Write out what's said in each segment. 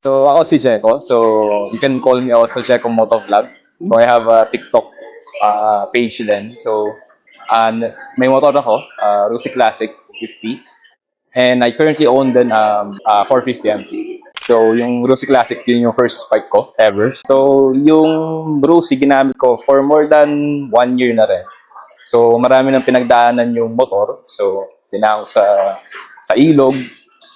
So ako si Jeko. So you can call me also Jeko Motovlog. So I have a TikTok uh, page din. So and may motor ako, uh, Rusi Classic 50. And I currently own din um, uh, 450 MT. So yung Rusi Classic, yun yung first bike ko ever. So yung Rusi ginamit ko for more than one year na rin. So marami nang pinagdaanan yung motor. So tinawag sa sa ilog,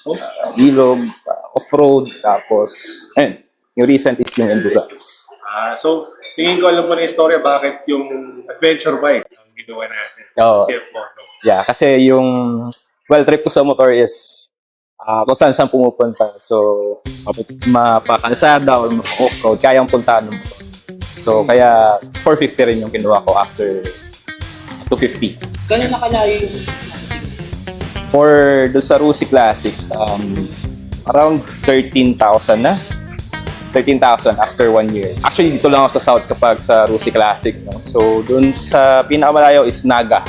uh, ilog, uh, off-road, tapos, ayun, yung recent is yung endurance. Ah, so, tingin ko alam mo na yung story bakit yung adventure bike ang ginawa natin. Oo. CF Moto. Yeah, kasi yung, well, trip ko sa motor is uh, kung saan saan pumupunta. So, mapakalsada or off-road, kayang puntahan ng motor. So, kaya 450 rin yung kinuha ko after 250. Gano'n nakalayo yung For the sa Rusi Classic, um, around 13,000 na. 13,000 after one year. Actually, dito lang ako sa South kapag sa Rusi Classic. No? So, dun sa pinakamalayo is Naga.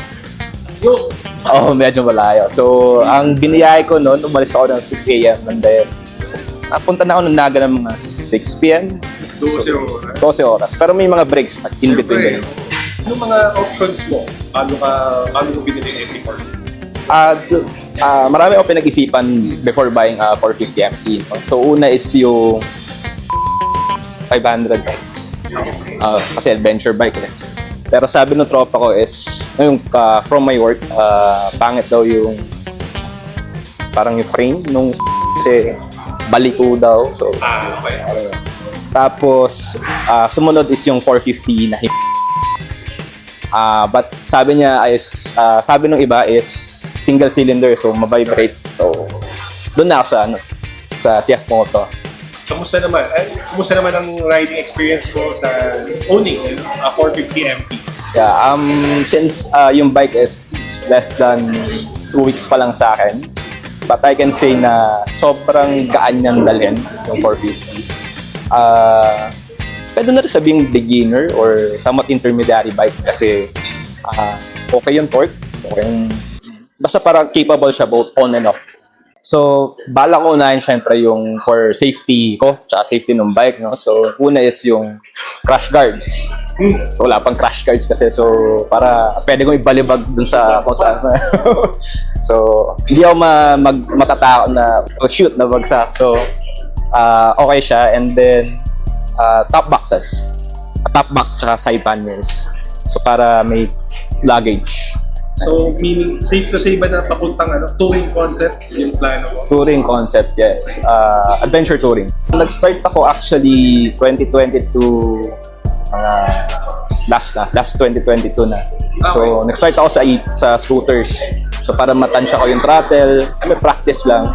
Yo, Oo, oh, medyo malayo. So, ang biniyay ko noon, umalis ako ng 6 a.m. and then, napunta na ako ng Naga ng mga 6 p.m. 12 oras. 12 oras. Pero may mga breaks in between. Siyempre, Anong mga options mo? Paano ka, paano mo binili yung MP4? Ah, ah, marami ako pinag-isipan before buying a 450 MT. no? So, una is yung 500 bikes. Ah, kasi adventure bike eh. Pero sabi ng tropa ko is, yung ah, from my work, ah, pangit daw yung parang yung frame nung kasi balito daw. So, Ah, okay. tapos, ah, sumunod is yung 450 na hip. Ah, but sabi niya is, ah, sabi ng iba is single cylinder, so mabibrate. So, doon na ako sa, ano, sa CF Moto. Kamusta naman? Ay, kamusta naman ang riding experience mo sa owning a 450 MP? Yeah, um, since ah, yung bike is less than two weeks pa lang sa akin, but I can say na sobrang gaan niyang dalhin yung 450. Ah, pwede na rin sabing beginner or somewhat intermediary bike kasi ah, okay yung torque, okay yung, basta parang capable siya both on and off. So, bala ko unahin syempre yung for safety ko, tsaka safety ng bike, no? So, una is yung crash guards. So, wala pang crash guards kasi. So, para pwede kong ibalibag dun sa kung saan. so, hindi ako ma mag, matatakot na oh, shoot na bagsak. So, ah, okay siya. And then, ah, top boxes. Top box tsaka side panels. So, para may luggage. So, meaning, safe to say ba na papuntang ano, touring concept yung plano mo? Touring concept, yes. Uh, adventure touring. Nag-start ako actually 2022 uh, last na, last 2022 na. So, nag-start ako sa i- sa scooters. So, para matansya ko yung throttle, may practice lang.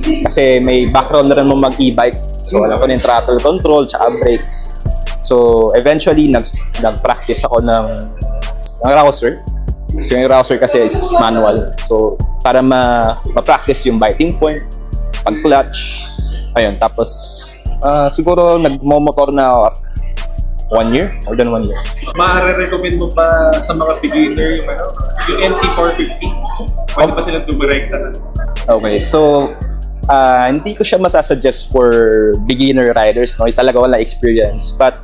Kasi may background na rin mo mag-e-bike. So, alam ko na yung throttle control, tsaka brakes. So, eventually, nag- nag-practice ako ng, ng rouser. So, yung rouser kasi is manual. So, para ma- ma-practice yung biting point, pag-clutch, ayun. Tapos, ah, siguro nagmo-motor na ako one year, more than one year. Maaare-recommend mo pa sa mga beginner yung ano, yung NT450? Pwede ba silang dumirekta na? Okay, so ah hindi ko siya masasuggest for beginner riders, no? Talaga wala experience. But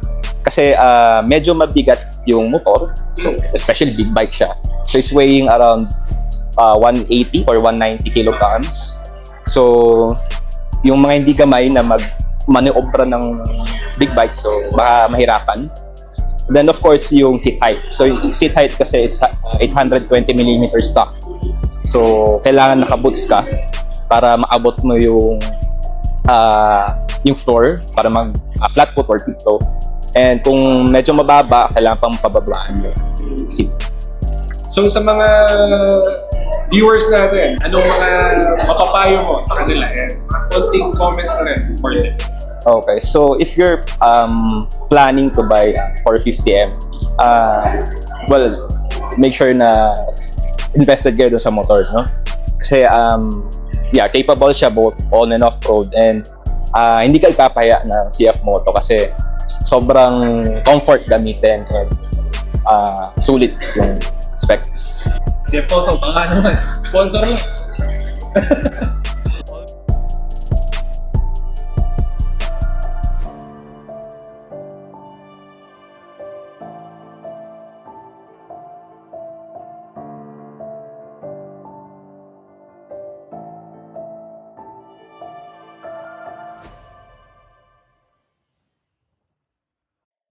kasi ah, medyo mabigat yung motor, so especially big bike siya. So it's weighing around ah, 180 or 190 kilograms. So yung mga hindi gamay na mag maniobra ng big bike, so baka mahirapan. Then of course yung seat height. So yung seat height kasi is ah, 820 mm stock. So kailangan naka-boots ka para maabot mo yung ah yung floor para mag ah, flat foot or tiptoe. And kung medyo mababa, kailangan pang pababaan yung seat. So sa mga viewers natin, anong mga mapapayo mo sa kanila? And konting comments na rin for this. Okay, so if you're um, planning to buy a 450 MT, uh, well, make sure na invested kayo dun sa motor, no? Kasi, um, yeah, capable siya both on and off road and uh, hindi ka ipapahiya ng CF Moto kasi sobrang comfort gamitin and ah, sulit yung specs. Si Photo, baka naman. Sponsor mo.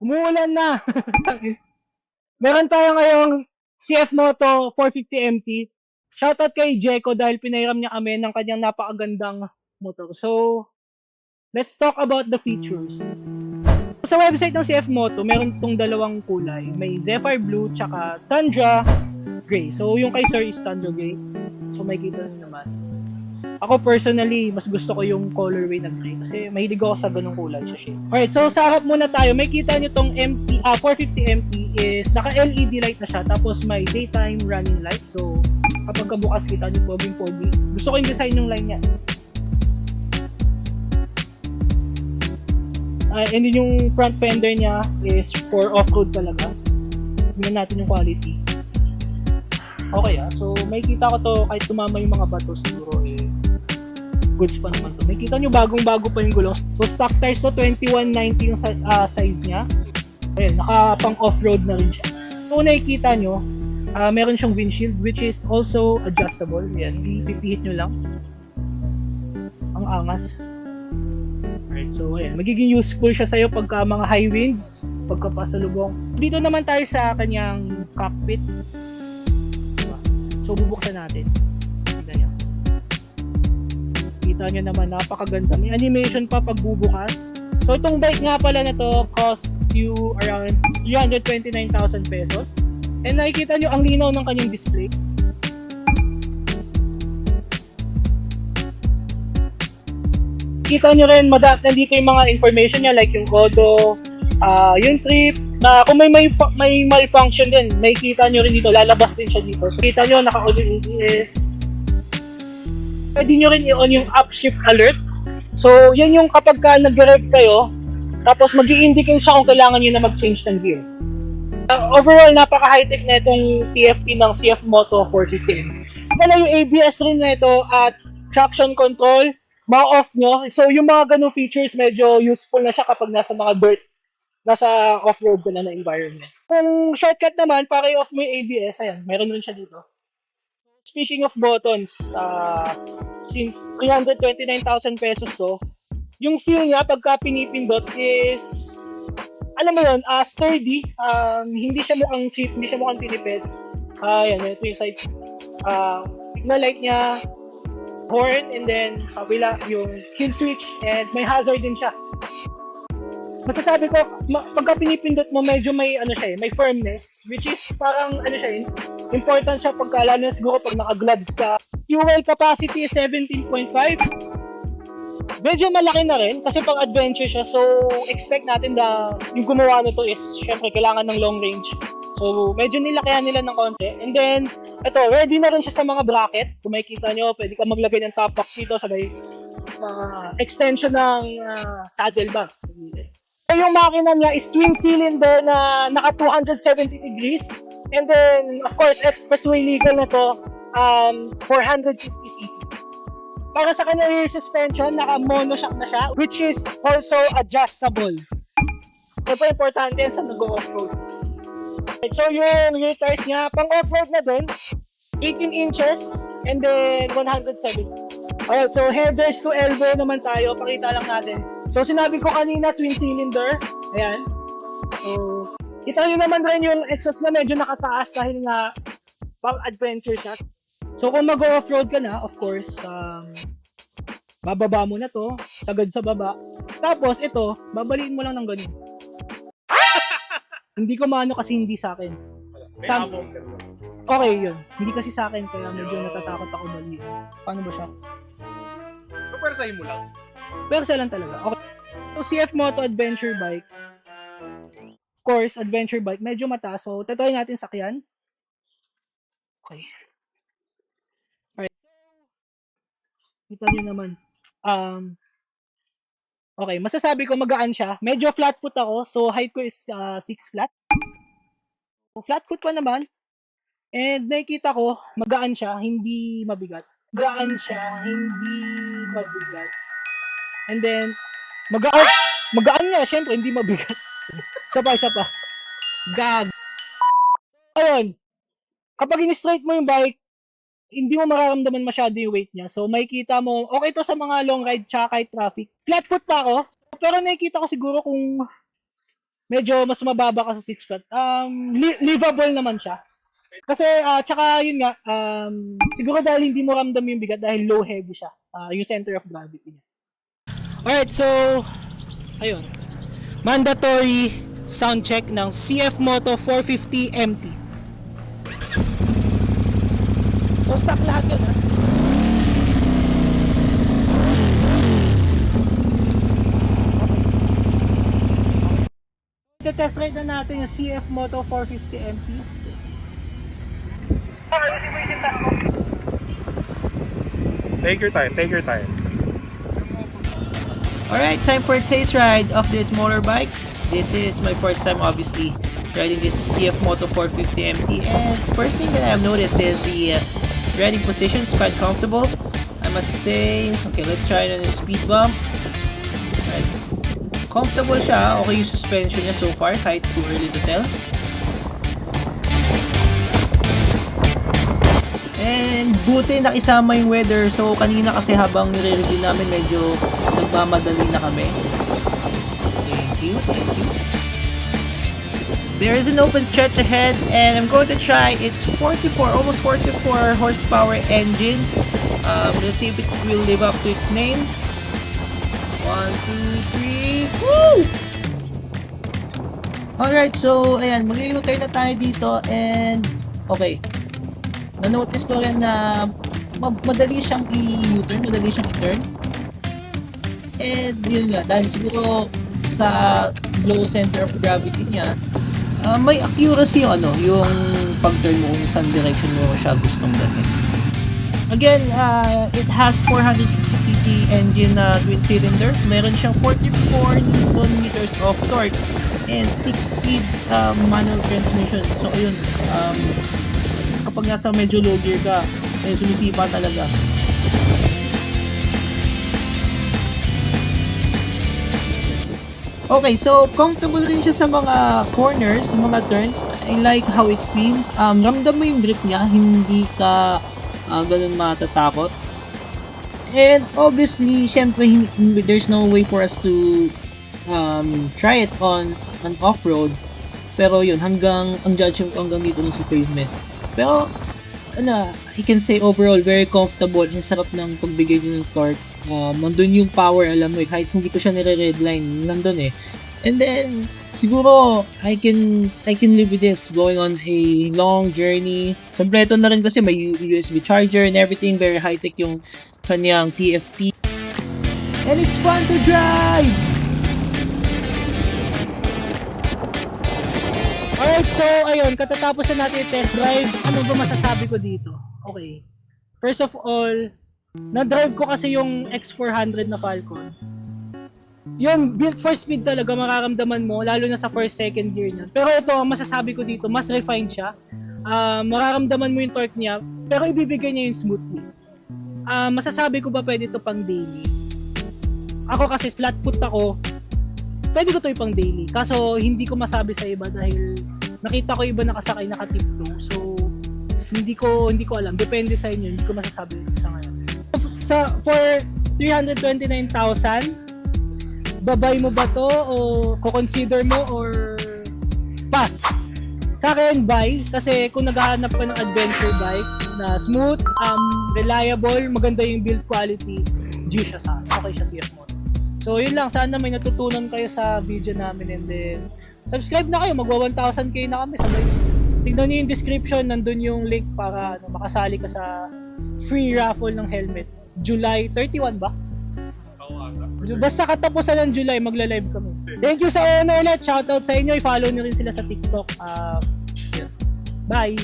Umuulan na. Meron tayo ngayong CF Moto 450 MT. Shoutout kay Jeko dahil pinairam niya kami ng kanyang napakagandang motor. So, let's talk about the features. Sa website ng CF Moto, meron itong dalawang kulay. May Zephyr Blue tsaka Tundra Gray. So, yung kay Sir is Tundra Gray. So, may kita naman. Ako personally, mas gusto ko yung colorway na gray kasi mahilig ako sa ganung kulay sa shade. Alright, so sa harap muna tayo. May kita nyo tong MP, ah, 450 MP is naka LED light na siya tapos may daytime running light. So kapag kabukas kita nyo poging pogi. Gusto ko yung design ng line niya. Ah, and then yung front fender niya is for off-road talaga. Tingnan natin yung quality. Okay ah. So, may kita ko to kahit tumama yung mga bato siguro eh goods pa naman to. May kita nyo bagong-bago pa yung gulong. So, stock tires to 2190 yung ah, size niya. Ayan, naka pang off-road na rin siya. So, nakikita nyo, ah, meron siyang windshield which is also adjustable. Ayan, ipipihit nyo lang. Ang angas. Alright, so ayan, magiging useful siya sa'yo pagka mga high winds, pagka pasalubong. Dito naman tayo sa kanyang cockpit. Diba? So, bubuksan natin. Kita nyo naman, napakaganda. May animation pa pagbubukas. So, itong bike nga pala na to costs you around 329,000 pesos. And nakikita nyo ang linaw ng kanyang display. Kita nyo rin, madap nandito yung mga information niya like yung kodo, ah yung trip, na kung may, may may malfunction din, may kita nyo rin dito, lalabas din siya dito. So, kita nyo, ABS, pwede nyo rin i-on yung upshift alert. So, yan yung kapag ka nag-rev kayo, tapos mag indicate siya kung kailangan nyo na mag-change ng gear. Uh, overall, napaka-high-tech na itong TFP ng CF Moto 450. Pala yung ABS rin na ito at traction control, ma-off nyo. So, yung mga ganong features, medyo useful na siya kapag nasa mga dirt, nasa off-road ka na na environment. Kung shortcut naman, para i-off mo yung ABS, ayan, meron rin siya dito. Speaking of buttons, uh, since 329,000 pesos to, yung feel niya pagka pinipindot is, alam mo yun, uh, sturdy. Um, hindi siya mukhang cheap, hindi siya mukhang tinipid. Ah, yan, ito yung side. Uh, signal light niya, horn, and then kabila yung kill switch, and may hazard din siya. Masasabi ko, ma- pagka pinipindot mo, medyo may ano siya eh, may firmness, which is parang ano siya eh, important siya pagka lalo na siguro pag naka-gloves ka. Fuel capacity is 17.5. Medyo malaki na rin kasi pang adventure siya. So, expect natin na yung gumawa nito is syempre kailangan ng long range. So, medyo nilakayan nila ng konti. And then, ito, ready na rin siya sa mga bracket. Kung makikita nyo, pwede ka maglagay ng top box dito sabay uh, extension ng ah, saddle bag. So, yung makina niya is twin cylinder na naka 270 degrees. And then, of course, expressway legal na to, um, 450cc. Para sa kanya rear suspension, naka monoshock na siya, which is also adjustable. Siyempre, importante yan sa nag-off-road. So, yung rear tires niya, pang off-road na din, 18 inches, and then 170. Alright, so headers to elbow naman tayo, pakita lang natin. So, sinabi ko kanina, twin cylinder. Ayan. So, kita nyo naman rin yung exhaust na medyo nakataas dahil nga pang adventure siya. So, kung mag-off-road ka na, of course, um, bababa mo na to, sagad sa baba. Tapos, ito, babaliin mo lang ng ganun. hindi ko maano kasi hindi sa akin. Sam-. Okay yun. Hindi kasi sa akin, kaya medyo natatakot ako mali. Paano ba siya? Papersahin mo lang. Pero sa lang talaga. Okay. So, CF Moto Adventure Bike. Of course, adventure bike. Medyo mataas. So, tatry natin sakyan. Okay. Alright. Kita nyo naman. Um, okay, masasabi ko magaan siya. Medyo flat foot ako. So, height ko is 6 flat. Flat foot pa naman. And nakikita ko, magaan siya, hindi mabigat. Magaan siya, hindi mabigat. And then, magaan, magaan nga, syempre, hindi mabigat. isa pa, pa. Gag. Ayun, kapag in-straight mo yung bike, hindi mo mararamdaman masyado yung weight niya. So, makikita mo, okay to sa mga long ride tsaka kahit traffic. Flat foot pa ako, pero nakikita ko siguro kung medyo mas mababa ka sa 6 foot. Um, li- livable naman siya. Kasi, ah, tsaka yun nga, um, siguro dahil hindi mo ramdam yung bigat dahil low heavy siya. Ah, yung center of gravity niya. Alright, so, ayun. Mandatory sound check ng CF Moto 450 MT. So, stock lahat yun, ha? Test ride na natin yung CF Moto 450 MT. Take your time, take your time. Alright, time for a taste ride of this motorbike. This is my first time obviously riding this CF Moto 450 MT and first thing that I've noticed is the uh, riding position is quite comfortable. I must say, okay let's try it on a speed bump. Right. Comfortable siya, okay yung suspension niya so far kahit too early to tell. Buti nakisama yung weather. So kanina kasi habang nire-review namin medyo nagmamadali na kami. Thank you, thank you. There is an open stretch ahead and I'm going to try its 44, almost 44 horsepower engine. Um, let's see if it will live up to its name. One, two, three, woo! Alright, so ayan, mag-u-turn na tayo dito and okay, na-notice ko rin na ma- madali siyang i-U-turn, madali siyang i-turn. And yun nga, dahil siguro sa low center of gravity niya, ah, may accuracy yung ano, yung pag-turn mo kung saan direction mo siya gustong dalhin. Again, uh, it has 450cc engine na twin cylinder. Meron siyang 44 Newton meters of torque and 6-speed uh, manual transmission. So ayun, um, kapag nasa medyo low gear ka, eh, sumisipa talaga. Okay, so comfortable rin siya sa mga corners, sa mga turns. I like how it feels. Um, ramdam mo yung grip niya, hindi ka uh, ganun matatakot. And obviously, syempre, there's no way for us to um, try it on an off-road. Pero yun, hanggang, ang judgment ko hanggang dito lang sa pavement. Pero, ano, I can say overall, very comfortable. Ang sarap ng pagbigay niya ng torque. Um, nandun yung power, alam mo eh, kahit hindi ko siya nire-redline, nandun eh. And then, siguro, I can, I can live with this going on a long journey. Kompleto na rin kasi may USB charger and everything, very high-tech yung kanyang TFT. And it's fun to drive! So ayun, katatapos na natin test drive, ano ba masasabi ko dito? Okay. First of all, na-drive ko kasi yung X400 na Falcon. Yung built for speed talaga mararamdaman mo, lalo na sa first, second gear niya. Pero ito, ang masasabi ko dito, mas refined siya. Ah, mararamdaman mo yung torque niya, pero ibibigay niya yung smoothly. Ah, masasabi ko ba pwede ito pang daily? Ako kasi flat foot ako, pwede ko to ipang daily. Kaso hindi ko masabi sa iba dahil nakita ko iba nakasakay nakatiptoe. So hindi ko hindi ko alam. Depende sa inyo. Hindi ko masasabi sa ngayon. Sa for 329,000 babay mo ba to o ko-consider mo or pass? Sa akin, buy. Kasi kung naghahanap ka ng adventure bike na smooth, um, reliable, maganda yung build quality, G siya sa akin. Okay siya CF Moto. So, yun lang. Sana may natutunan kayo sa video namin and then subscribe na kayo. Magwa 1,000k na kami. Sabay. Tignan niyo yung description. Nandun yung link para ano, makasali ka sa free raffle ng helmet. July 31 ba? Basta katapusan ng July, magla-live kami. Thank you sa una ulit. Shoutout sa inyo. I-follow niyo rin sila sa TikTok. Uh, Bye!